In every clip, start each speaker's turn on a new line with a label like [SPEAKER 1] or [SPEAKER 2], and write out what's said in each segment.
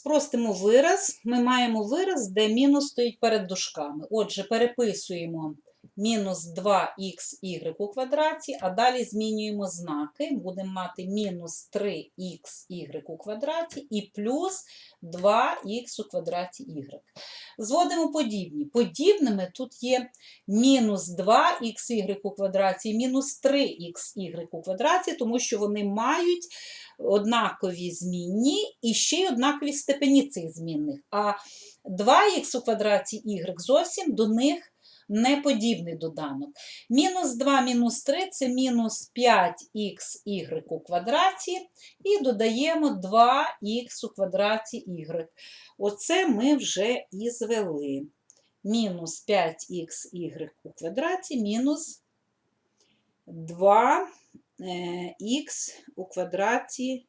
[SPEAKER 1] Спростимо вираз. Ми маємо вираз, де мінус стоїть перед дужками. Отже, переписуємо мінус 2х у квадраті, а далі змінюємо знаки. Будемо мати мінус 3х у квадраті і плюс 2х у квадраті y. Зводимо подібні. Подібними тут є мінус 2х у квадраті мінус 3х у квадраті, тому що вони мають однакові змінні і ще й однакові степені цих змінних. А 2х у квадраті y зовсім до них не подібний доданок. Мінус 2 мінус 3 це мінус 5х у квадраті, і додаємо 2х у квадраті y. Оце ми вже і звели. Мінус 5х у квадраті мінус 2х у квадраті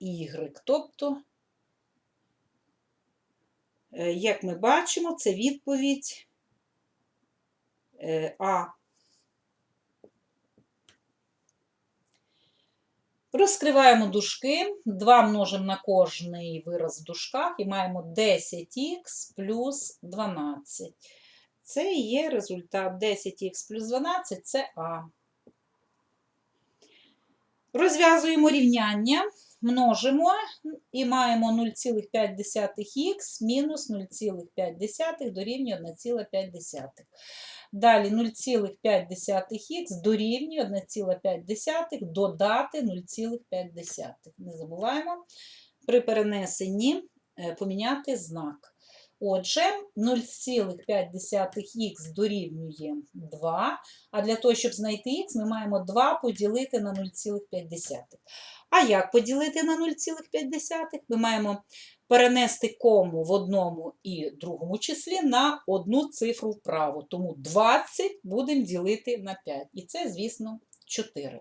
[SPEAKER 1] y. Тобто, е, як ми бачимо, це відповідь е, А. Розкриваємо дужки, 2 множимо на кожний вираз в дужках і маємо 10х плюс 12. Це є результат 10х плюс 12 це А. Розв'язуємо рівняння, множимо і маємо 0,5х мінус 0,5 дорівнює 1,5. Далі 0,5х дорівнює 1,5 додати 0,5. Не забуваємо при перенесенні е, поміняти знак. Отже, 0,5х дорівнює 2, а для того, щоб знайти х, ми маємо 2 поділити на 0,5. А як поділити на 0,5? Ми маємо перенести кому в одному і другому числі на одну цифру вправо. Тому 20 будемо ділити на 5. І це, звісно, 4.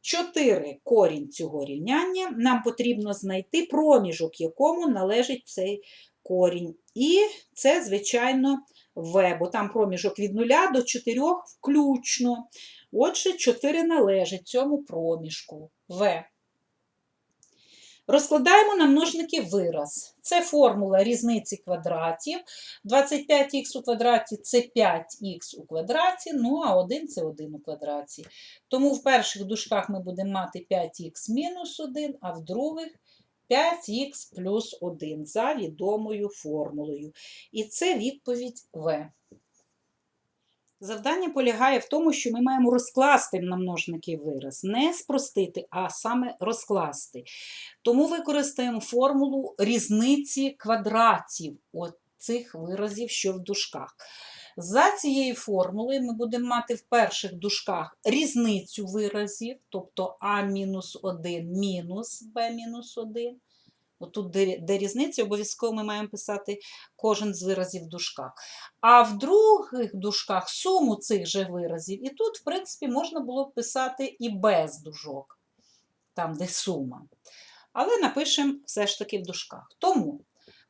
[SPEAKER 1] 4 корінь цього рівняння. Нам потрібно знайти проміжок, якому належить цей корінь. І це, звичайно, В, бо там проміжок від 0 до 4 включно. Отже, 4 належить цьому проміжку В. Розкладаємо на множники вираз. Це формула різниці квадратів. 25х у квадраті це 5х у квадраті, ну а 1 це 1 у квадраті. Тому в перших дужках ми будемо мати 5х мінус 1, а в других 5х плюс 1 за відомою формулою. І це відповідь В. Завдання полягає в тому, що ми маємо розкласти на множники вираз. Не спростити, а саме розкласти. Тому використаємо формулу різниці квадратів от цих виразів, що в дужках. За цією формулою ми будемо мати в перших дужках різницю виразів, тобто А-1 мінус Б-1. Отут, де, де різниця, обов'язково ми маємо писати кожен з виразів в дужках. А в других дужках суму цих же виразів. І тут, в принципі, можна було б писати і без дужок, там, де сума. Але напишемо все ж таки в дужках. Тому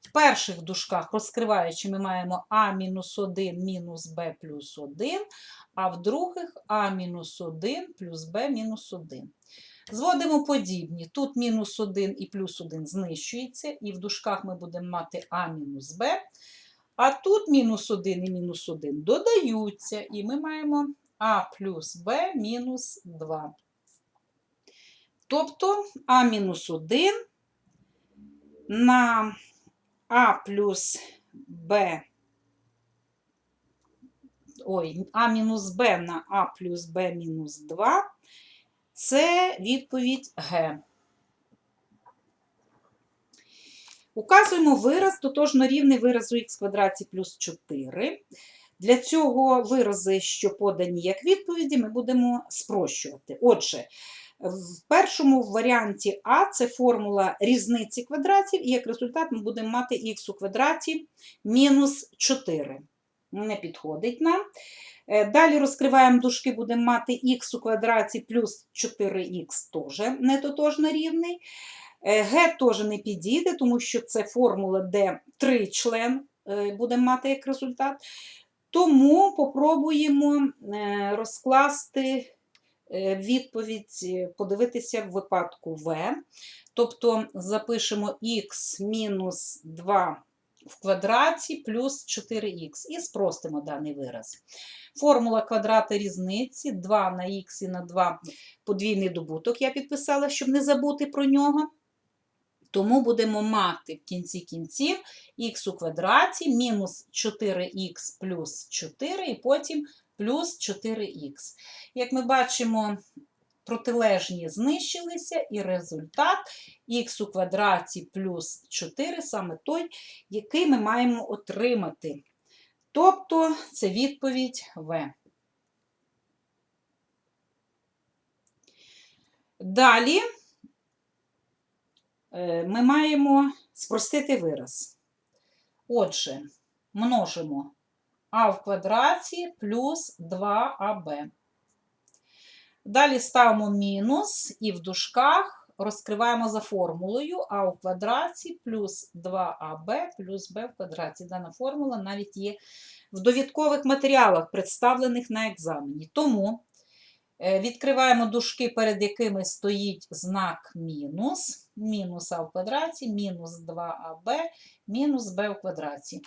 [SPEAKER 1] в перших дужках, розкриваючи, ми маємо А-1 мінус Б плюс 1, а в других А-1 плюс Б мінус 1. Зводимо подібні. Тут мінус 1 і плюс 1 знищується, і в дужках ми будемо мати А мінус Б. А тут мінус 1 і мінус 1 додаються, і ми маємо А плюс Б мінус 2. Тобто А мінус 1 на А плюс Б. Ой, А мінус Б на А плюс Б мінус 2. Це відповідь Г. Указуємо вираз тотожно рівний виразу х квадраті плюс 4. Для цього вирази, що подані як відповіді, ми будемо спрощувати. Отже, в першому варіанті А це формула різниці квадратів, і як результат ми будемо мати х у квадраті мінус 4. Не підходить нам. Е, Далі розкриваємо дужки, будемо мати х у квадраті плюс 4х теж не тотожно рівний. Е, Г теж не підійде, тому що це формула, де три член е, будемо мати як результат. Тому попробуємо розкласти відповідь е, подивитися в випадку В. Тобто запишемо х мінус 2 в квадраті плюс 4х і спростимо даний вираз. Формула квадрата різниці 2 на х і на 2 подвійний добуток. Я підписала, щоб не забути про нього. Тому будемо мати в кінці кінців х у квадраті мінус 4х плюс 4 і потім плюс 4х. Як ми бачимо, протилежні знищилися, і результат х у квадраті плюс 4 саме той, який ми маємо отримати. Тобто це відповідь В. Далі е, ми маємо спростити вираз. Отже, множимо а в квадраті плюс 2аб. Далі ставимо мінус і в дужках розкриваємо за формулою а у квадраті плюс 2аб плюс b в квадраті. Дана формула навіть є в довідкових матеріалах, представлених на екзамені. Тому е, відкриваємо дужки, перед якими стоїть знак мінус. Мінус а в квадраті, мінус 2аб, мінус b в квадраті.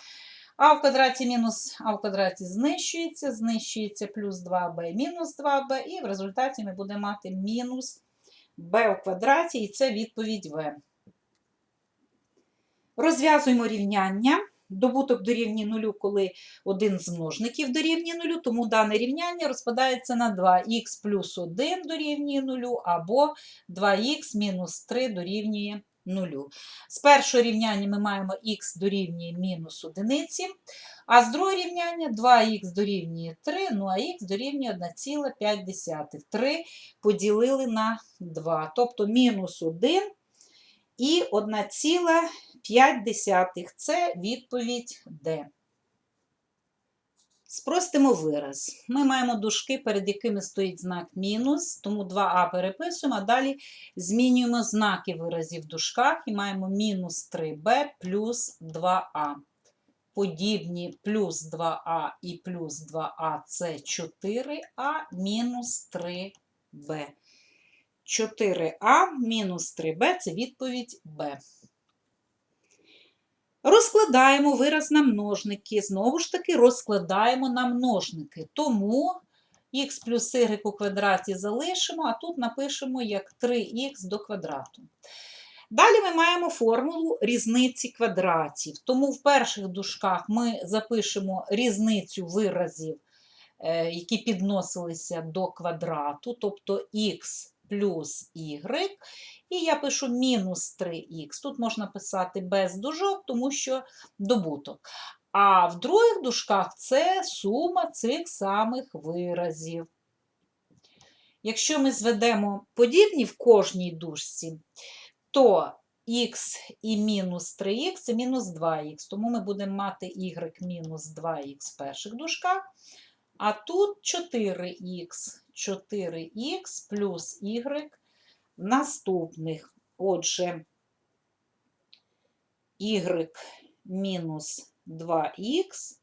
[SPEAKER 1] А в квадраті мінус а в квадраті знищується, знищується плюс 2b мінус 2b, і в результаті ми будемо мати мінус b в квадраті, і це відповідь В. Розв'язуємо рівняння. Добуток дорівнює нулю, коли один з множників дорівнює нулю, тому дане рівняння розпадається на 2х плюс 1 дорівнює нулю, або 2х мінус 3 дорівнює нулю. З першого рівняння ми маємо х дорівнює мінус одиниці, а з другого рівняння 2х дорівнює 3, ну а х дорівнює 1,5. 3 поділили на 2, тобто мінус 1 і 1,5. Це відповідь Д. Спростимо вираз. Ми маємо дужки, перед якими стоїть знак мінус, тому 2а переписуємо, а далі змінюємо знаки виразів в дужках і маємо мінус 3b плюс 2а. Подібні плюс 2а і плюс 2а це 4а мінус 3b. 4а мінус 3b це відповідь Б. Розкладаємо вираз на множники. Знову ж таки, розкладаємо на множники. Тому х плюс y у квадраті залишимо, а тут напишемо як 3х до квадрату. Далі ми маємо формулу різниці квадратів. Тому в перших дужках ми запишемо різницю виразів, е, які підносилися до квадрату, тобто х плюс y. І я пишу мінус 3х. Тут можна писати без дужок, тому що добуток. А в других дужках це сума цих самих виразів. Якщо ми зведемо подібні в кожній дужці, то х і мінус 3х це мінус 2х, тому ми будемо мати y мінус 2х в перших дужках, а тут 4х, 4х плюс y наступних. Отже, y мінус 2х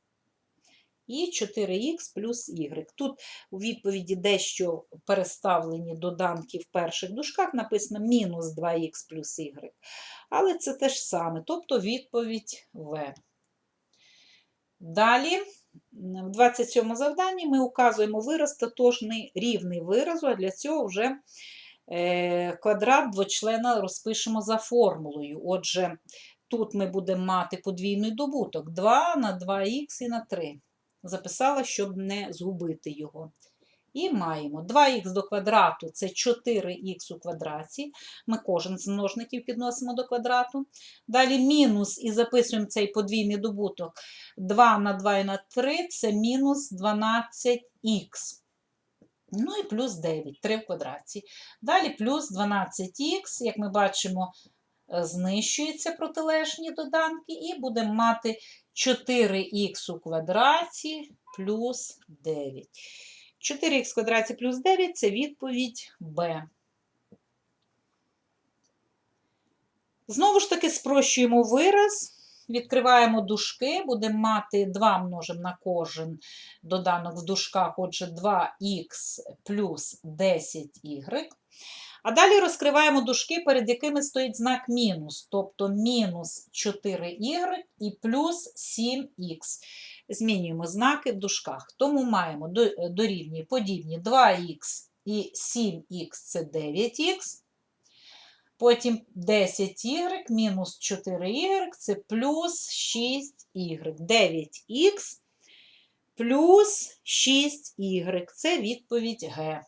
[SPEAKER 1] і 4х плюс y. Тут у відповіді дещо переставлені доданки в перших дужках, написано мінус 2х плюс y. Але це те ж саме, тобто відповідь В. Далі, в 27 завданні ми указуємо вираз тотожний рівний виразу, а для цього вже Е, квадрат двочлена розпишемо за формулою. Отже, тут ми будемо мати подвійний добуток 2 на 2х і на 3. Записала, щоб не згубити його. І маємо 2х до квадрату це 4х у квадраті. Ми кожен з множників підносимо до квадрату. Далі мінус і записуємо цей подвійний добуток 2 на 2 і на 3 це мінус 12х. Ну і плюс 9, 3 в квадраті. Далі плюс 12х, як ми бачимо, е, знищуються протилежні доданки, і будемо мати 4х у квадраті плюс 9. 4х в квадраті плюс 9 це відповідь Б. Знову ж таки, спрощуємо вираз. Відкриваємо дужки, будемо мати 2 множимо на кожен доданок в дужках, отже, 2х плюс 10y. А далі розкриваємо дужки, перед якими стоїть знак мінус, тобто мінус 4y і плюс 7х. Змінюємо знаки в дужках. Тому маємо дорівнює подібні 2х і 7х це 9х. Потім 10y мінус 4y це плюс 6y. 9х плюс 6y. Це відповідь Г.